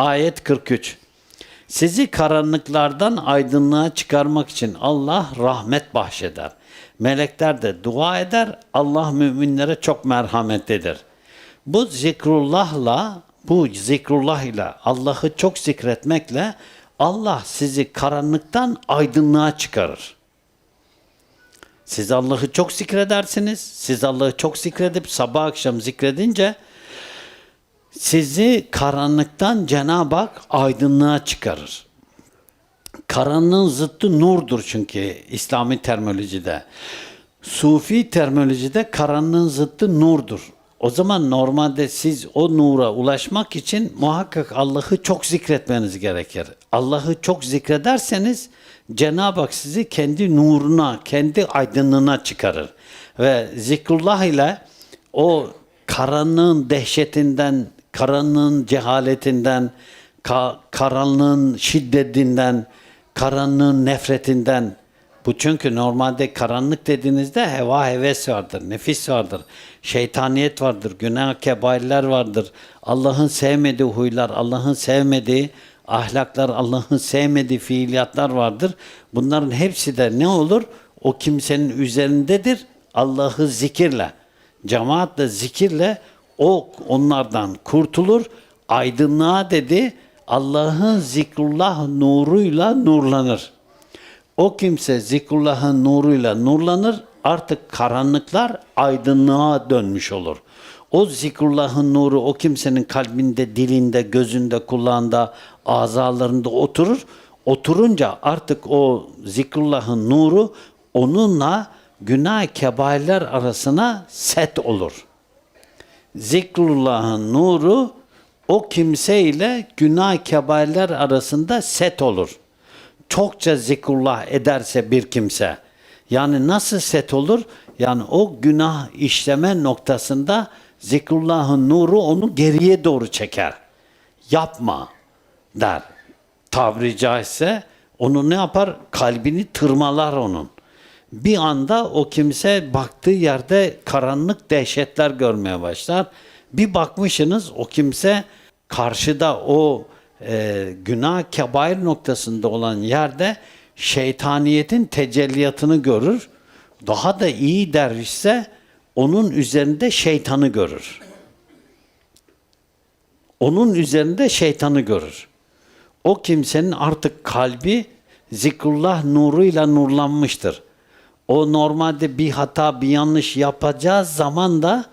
Ayet 43. Sizi karanlıklardan aydınlığa çıkarmak için Allah rahmet bahşeder. Melekler de dua eder. Allah müminlere çok merhametlidir. Bu zikrullahla, bu zikrullah ile Allah'ı çok zikretmekle Allah sizi karanlıktan aydınlığa çıkarır. Siz Allah'ı çok zikredersiniz. Siz Allah'ı çok zikredip sabah akşam zikredince sizi karanlıktan Cenab-ı Hak aydınlığa çıkarır. Karanlığın zıttı nurdur çünkü İslami terminolojide. Sufi terminolojide karanlığın zıttı nurdur. O zaman normalde siz o nura ulaşmak için muhakkak Allah'ı çok zikretmeniz gerekir. Allah'ı çok zikrederseniz Cenab-ı Hak sizi kendi nuruna, kendi aydınlığına çıkarır. Ve zikrullah ile o karanlığın dehşetinden, karanlığın cehaletinden, ka- karanlığın şiddetinden, karanlığın nefretinden, bu çünkü normalde karanlık dediğinizde heva heves vardır, nefis vardır, şeytaniyet vardır, günah kebairler vardır. Allah'ın sevmediği huylar, Allah'ın sevmediği ahlaklar, Allah'ın sevmediği fiiliyatlar vardır. Bunların hepsi de ne olur? O kimsenin üzerindedir Allah'ı zikirle. Cemaatle zikirle o onlardan kurtulur. Aydınlığa dedi Allah'ın zikrullah nuruyla nurlanır. O kimse zikrullahın nuruyla nurlanır. Artık karanlıklar aydınlığa dönmüş olur. O zikrullahın nuru o kimsenin kalbinde, dilinde, gözünde, kulağında, azalarında oturur. Oturunca artık o zikrullahın nuru onunla günah kebairler arasına set olur. Zikrullah'ın nuru o kimseyle günah kebairler arasında set olur. Çokça zikrullah ederse bir kimse. Yani nasıl set olur? Yani o günah işleme noktasında zikrullahın nuru onu geriye doğru çeker. Yapma der. Tabiri caizse onu ne yapar? Kalbini tırmalar onun. Bir anda o kimse baktığı yerde karanlık dehşetler görmeye başlar. Bir bakmışsınız o kimse karşıda o e, günah kebair noktasında olan yerde şeytaniyetin tecelliyatını görür. Daha da iyi dervişse onun üzerinde şeytanı görür. Onun üzerinde şeytanı görür. O kimsenin artık kalbi zikrullah nuruyla nurlanmıştır. O normalde bir hata, bir yanlış yapacağı zaman da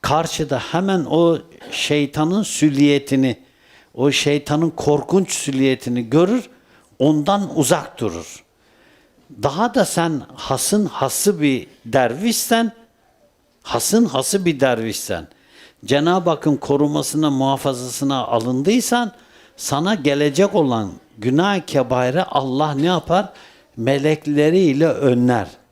karşıda hemen o şeytanın süliyetini, o şeytanın korkunç süliyetini görür, ondan uzak durur. Daha da sen hasın hası bir dervişsen, hasın hası bir dervişsen, Cenab-ı Hakk'ın korumasına, muhafazasına alındıysan, sana gelecek olan günah kebaire Allah ne yapar? Melekleriyle önler.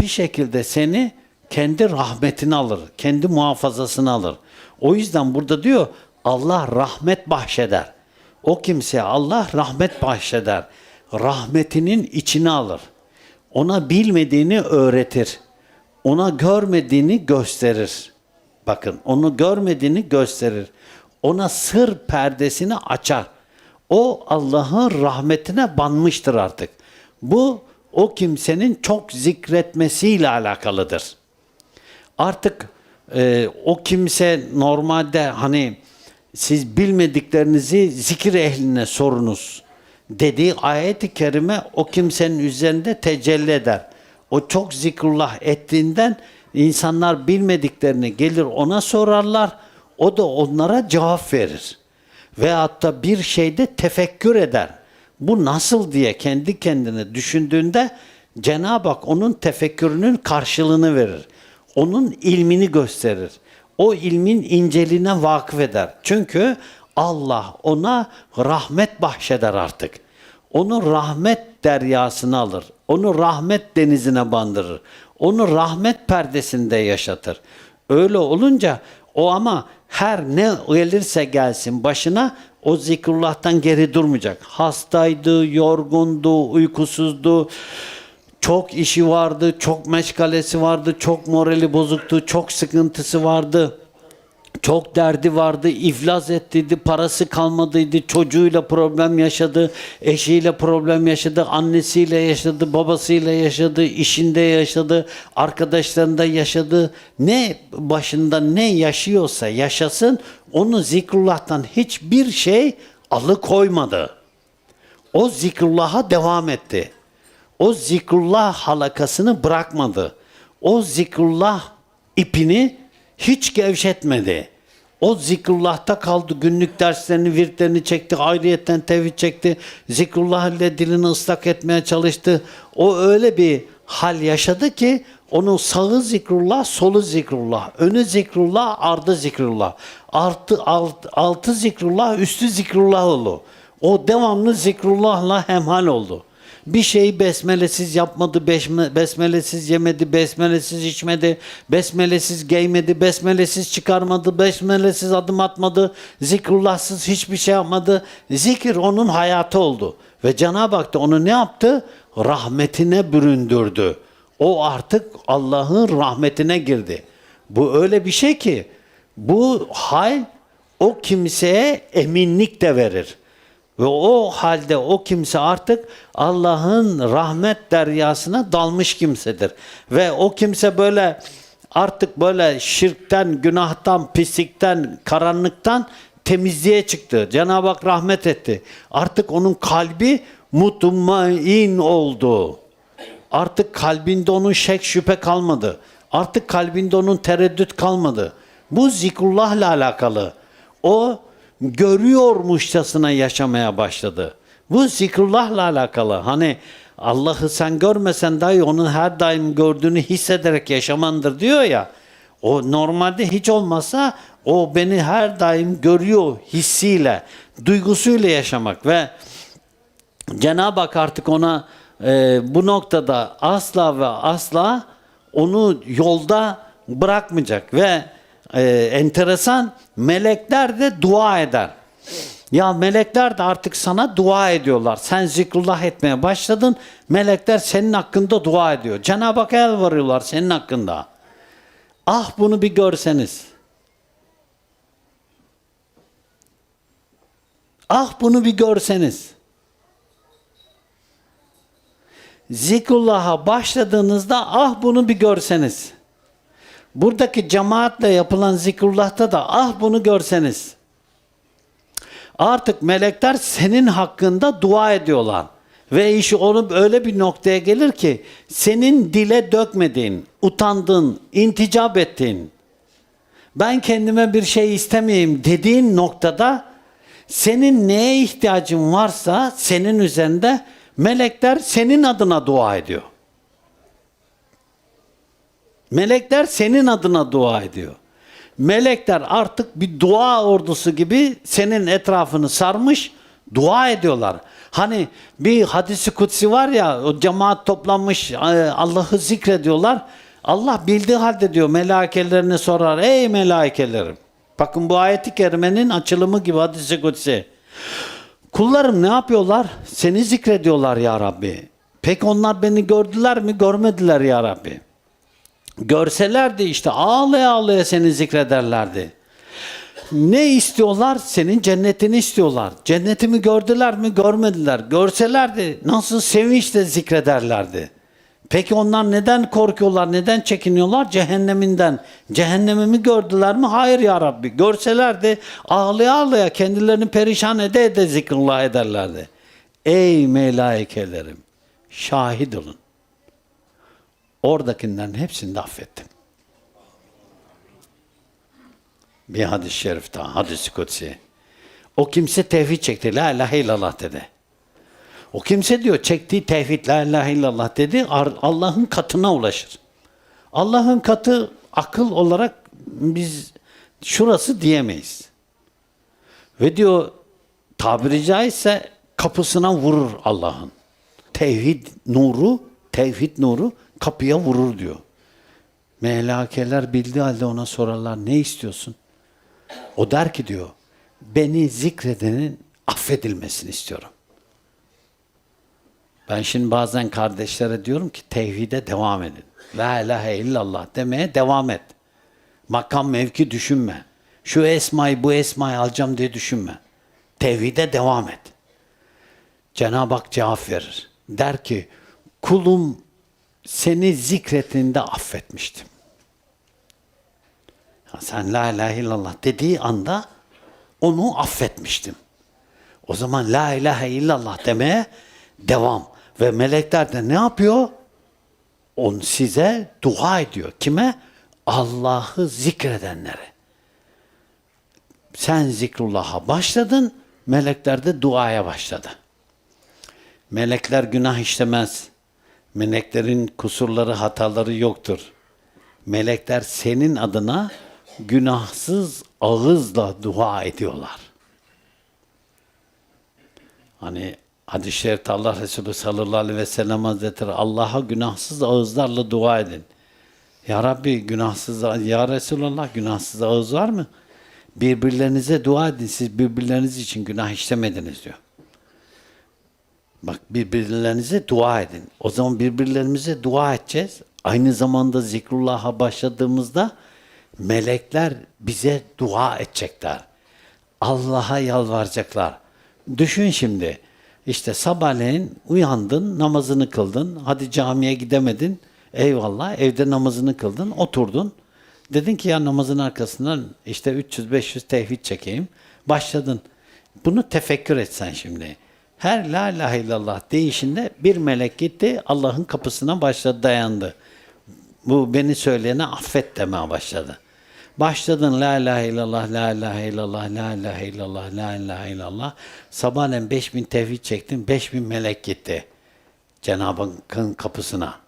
Bir şekilde seni kendi rahmetine alır, kendi muhafazasına alır. O yüzden burada diyor Allah rahmet bahşeder. O kimseye Allah rahmet bahşeder. Rahmetinin içine alır. Ona bilmediğini öğretir. Ona görmediğini gösterir. Bakın onu görmediğini gösterir. Ona sır perdesini açar. O Allah'ın rahmetine banmıştır artık. Bu o kimsenin çok zikretmesiyle alakalıdır. Artık e, o kimse normalde hani siz bilmediklerinizi zikir ehline sorunuz dediği ayet-i kerime o kimsenin üzerinde tecelli eder. O çok zikrullah ettiğinden insanlar bilmediklerini gelir ona sorarlar. O da onlara cevap verir. Veyahut da bir şeyde tefekkür eder. Bu nasıl diye kendi kendine düşündüğünde Cenab-ı Hak onun tefekkürünün karşılığını verir. Onun ilmini gösterir. O ilmin inceliğine vakıf eder. Çünkü Allah ona rahmet bahşeder artık. Onu rahmet deryasına alır. Onu rahmet denizine bandırır. Onu rahmet perdesinde yaşatır. Öyle olunca o ama her ne gelirse gelsin başına o zikrullah'tan geri durmayacak. Hastaydı, yorgundu, uykusuzdu, çok işi vardı, çok meşgalesi vardı, çok morali bozuktu, çok sıkıntısı vardı. Çok derdi vardı, iflas ettiydi, parası kalmadıydı, çocuğuyla problem yaşadı, eşiyle problem yaşadı, annesiyle yaşadı, babasıyla yaşadı, işinde yaşadı, arkadaşlarında yaşadı. Ne başında ne yaşıyorsa yaşasın, onu zikrullah'tan hiçbir şey alıkoymadı. O zikrullah'a devam etti. O zikrullah halakasını bırakmadı. O zikrullah ipini hiç gevşetmedi. O zikrullah'ta kaldı. Günlük derslerini, virtlerini çekti. Ayrıyetten tevhid çekti. Zikrullah ile dilini ıslak etmeye çalıştı. O öyle bir hal yaşadı ki onun sağı zikrullah, solu zikrullah, önü zikrullah, ardı zikrullah. Artı, alt, altı zikrullah, üstü zikrullah oldu. O devamlı zikrullahla hemhal oldu. Bir şeyi besmelesiz yapmadı, beşme- besmelesiz yemedi, besmelesiz içmedi, besmelesiz giymedi, besmelesiz çıkarmadı, besmelesiz adım atmadı, zikrullahsız hiçbir şey yapmadı. Zikir onun hayatı oldu. Ve Cenab-ı Hak da onu ne yaptı? Rahmetine büründürdü. O artık Allah'ın rahmetine girdi. Bu öyle bir şey ki bu hal o kimseye eminlik de verir. Ve o halde o kimse artık Allah'ın rahmet deryasına dalmış kimsedir. Ve o kimse böyle artık böyle şirkten, günahtan, pislikten, karanlıktan temizliğe çıktı. Cenab-ı Hak rahmet etti. Artık onun kalbi mutmain oldu. Artık kalbinde onun şek şüphe kalmadı. Artık kalbinde onun tereddüt kalmadı. Bu zikrullahla alakalı. O görüyormuşçasına yaşamaya başladı. Bu zikrullahla alakalı. Hani Allah'ı sen görmesen dahi onun her daim gördüğünü hissederek yaşamandır diyor ya. O normalde hiç olmasa o beni her daim görüyor hissiyle, duygusuyla yaşamak ve Cenab-ı Hak artık ona e, bu noktada asla ve asla onu yolda bırakmayacak ve e, enteresan melekler de dua eder. Ya melekler de artık sana dua ediyorlar. Sen zikrullah etmeye başladın. Melekler senin hakkında dua ediyor. Cenab-ı Hakk'a yalvarıyorlar senin hakkında. Ah bunu bir görseniz. Ah bunu bir görseniz. Zikrullah'a başladığınızda ah bunu bir görseniz. Buradaki cemaatle yapılan zikrullah'ta da ah bunu görseniz. Artık melekler senin hakkında dua ediyorlar. Ve iş onu öyle bir noktaya gelir ki senin dile dökmediğin, utandığın, inticap ettiğin, ben kendime bir şey istemeyeyim dediğin noktada senin neye ihtiyacın varsa senin üzerinde melekler senin adına dua ediyor. Melekler senin adına dua ediyor. Melekler artık bir dua ordusu gibi senin etrafını sarmış dua ediyorlar. Hani bir hadisi kutsi var ya o cemaat toplanmış e, Allah'ı zikrediyorlar. Allah bildiği halde diyor melaikelerine sorar. Ey melaikelerim. Bakın bu ayeti kerimenin açılımı gibi hadisi kutsi. Kullarım ne yapıyorlar? Seni zikrediyorlar ya Rabbi. Peki onlar beni gördüler mi? Görmediler ya Rabbi. Görselerdi işte ağlaya ağlaya seni zikrederlerdi. Ne istiyorlar? Senin cennetini istiyorlar. Cennetimi gördüler mi? Görmediler. Görselerdi nasıl sevinçle zikrederlerdi. Peki onlar neden korkuyorlar? Neden çekiniyorlar? Cehenneminden. Cehennemimi gördüler mi? Hayır ya Rabbi. Görselerdi ağlaya ağlaya kendilerini perişan ede ede zikrullah ederlerdi. Ey melaikelerim şahit olun. Oradakilerin hepsini de affettim. Bir hadis-i şerif daha, hadis-i kutsi. O kimse tevhid çekti, la ilahe illallah dedi. O kimse diyor çektiği tevhid, la ilahe illallah dedi, Allah'ın katına ulaşır. Allah'ın katı akıl olarak biz şurası diyemeyiz. Ve diyor tabiri caizse kapısına vurur Allah'ın. Tevhid nuru, tevhid nuru kapıya vurur diyor. Melakeler bildiği halde ona sorarlar ne istiyorsun? O der ki diyor beni zikredenin affedilmesini istiyorum. Ben şimdi bazen kardeşlere diyorum ki tevhide devam edin. La ilahe illallah demeye devam et. Makam mevki düşünme. Şu esmayı bu esmayı alacağım diye düşünme. Tevhide devam et. Cenab-ı Hak cevap verir. Der ki kulum seni zikretinde affetmiştim. Ya sen la ilahe illallah dediği anda onu affetmiştim. O zaman la ilahe illallah demeye devam. Ve melekler de ne yapıyor? On size dua ediyor. Kime? Allah'ı zikredenlere. Sen zikrullah'a başladın, melekler de duaya başladı. Melekler günah işlemez. Meleklerin kusurları, hataları yoktur. Melekler senin adına günahsız ağızla dua ediyorlar. Hani hadis-i şerifte Allah Resulü sallallahu aleyhi ve sellem Hazretleri Allah'a günahsız ağızlarla dua edin. Ya Rabbi günahsız, ya Resulallah günahsız ağız var mı? Birbirlerinize dua edin. Siz birbirleriniz için günah işlemediniz diyor. Bak birbirlerinize dua edin. O zaman birbirlerimize dua edeceğiz. Aynı zamanda zikrullah'a başladığımızda melekler bize dua edecekler. Allah'a yalvaracaklar. Düşün şimdi. İşte sabahleyin uyandın, namazını kıldın. Hadi camiye gidemedin. Eyvallah. Evde namazını kıldın, oturdun. Dedin ki ya namazın arkasından işte 300-500 tevhid çekeyim. Başladın. Bunu tefekkür etsen şimdi. Her la ilahe illallah deyişinde bir melek gitti Allah'ın kapısına başladı dayandı. Bu beni söyleyene affet demeye başladı. Başladın la ilahe illallah, la ilahe illallah, la ilahe illallah, la ilahe illallah. Sabahleyin 5000 tevhid çektin, 5000 melek gitti. Cenab-ı Hakk'ın kapısına.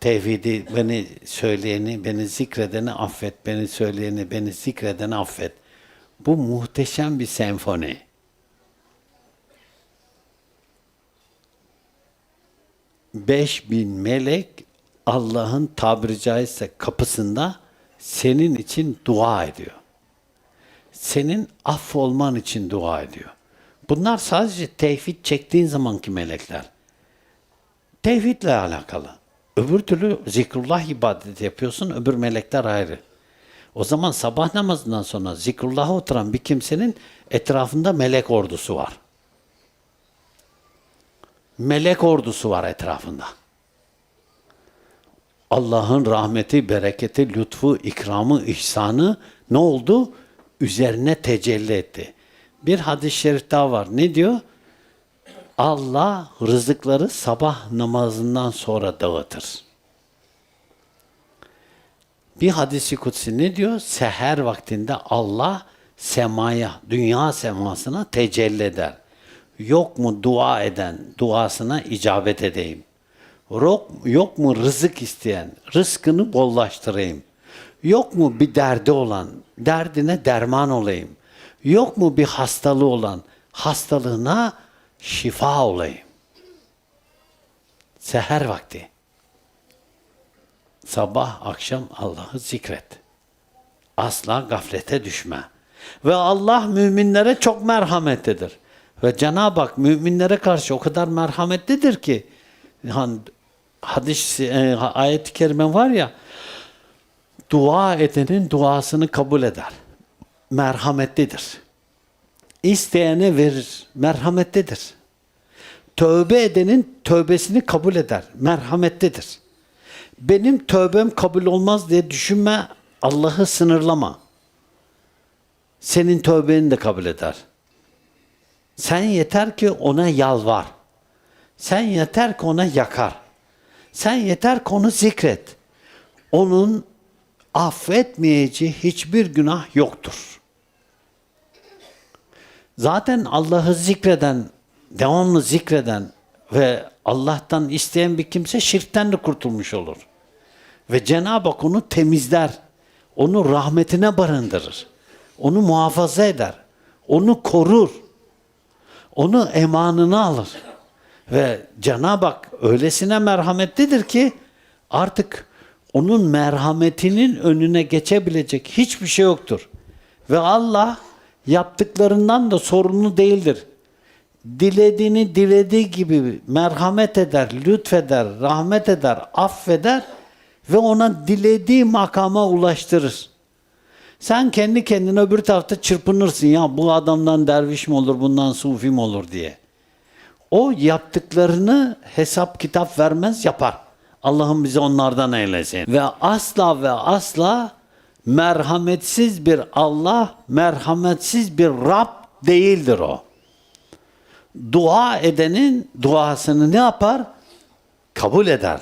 Tevhidi beni söyleyeni, beni zikredeni affet, beni söyleyeni, beni zikredeni affet. Bu muhteşem bir senfoni. Beş bin melek Allah'ın tabiri caizse kapısında senin için dua ediyor. Senin affolman için dua ediyor. Bunlar sadece tevhid çektiğin zamanki melekler. Tevhidle alakalı. Öbür türlü zikrullah ibadeti yapıyorsun, öbür melekler ayrı. O zaman sabah namazından sonra zikrullah'a oturan bir kimsenin etrafında melek ordusu var. Melek ordusu var etrafında. Allah'ın rahmeti, bereketi, lütfu, ikramı, ihsanı ne oldu? Üzerine tecelli etti. Bir hadis-i şerif daha var. Ne diyor? Allah rızıkları sabah namazından sonra dağıtır. Bir hadisi kutsi ne diyor? Seher vaktinde Allah semaya, dünya semasına tecelli eder. Yok mu dua eden duasına icabet edeyim. Yok, yok mu rızık isteyen rızkını bollaştırayım. Yok mu bir derdi olan derdine derman olayım. Yok mu bir hastalığı olan hastalığına şifa olayım. Seher vakti. Sabah akşam Allah'ı zikret. Asla gaflete düşme. Ve Allah müminlere çok merhametlidir. Ve Cenab-ı Hak müminlere karşı o kadar merhametlidir ki hani hadis e, ayet-i kerime var ya dua edenin duasını kabul eder. Merhametlidir. İsteyene verir. Merhametlidir. Tövbe edenin tövbesini kabul eder. Merhametlidir. Benim tövbem kabul olmaz diye düşünme. Allah'ı sınırlama. Senin tövbeni de kabul eder. Sen yeter ki ona yalvar. Sen yeter ki ona yakar. Sen yeter ki onu zikret. Onun affetmeyeceği hiçbir günah yoktur. Zaten Allah'ı zikreden, devamlı zikreden ve Allah'tan isteyen bir kimse şirkten de kurtulmuş olur. Ve Cenab-ı Hak onu temizler. Onu rahmetine barındırır. Onu muhafaza eder. Onu korur. Onu emanına alır. Ve Cenab-ı Hak öylesine merhametlidir ki artık onun merhametinin önüne geçebilecek hiçbir şey yoktur. Ve Allah yaptıklarından da sorumlu değildir. Dilediğini dilediği gibi merhamet eder, lütfeder, rahmet eder, affeder ve ona dilediği makama ulaştırır. Sen kendi kendine öbür tarafta çırpınırsın ya bu adamdan derviş mi olur bundan sufi mi olur diye. O yaptıklarını hesap kitap vermez yapar. Allah'ım bizi onlardan eylesin. Ve asla ve asla merhametsiz bir Allah, merhametsiz bir Rab değildir o. Dua edenin duasını ne yapar? Kabul eder.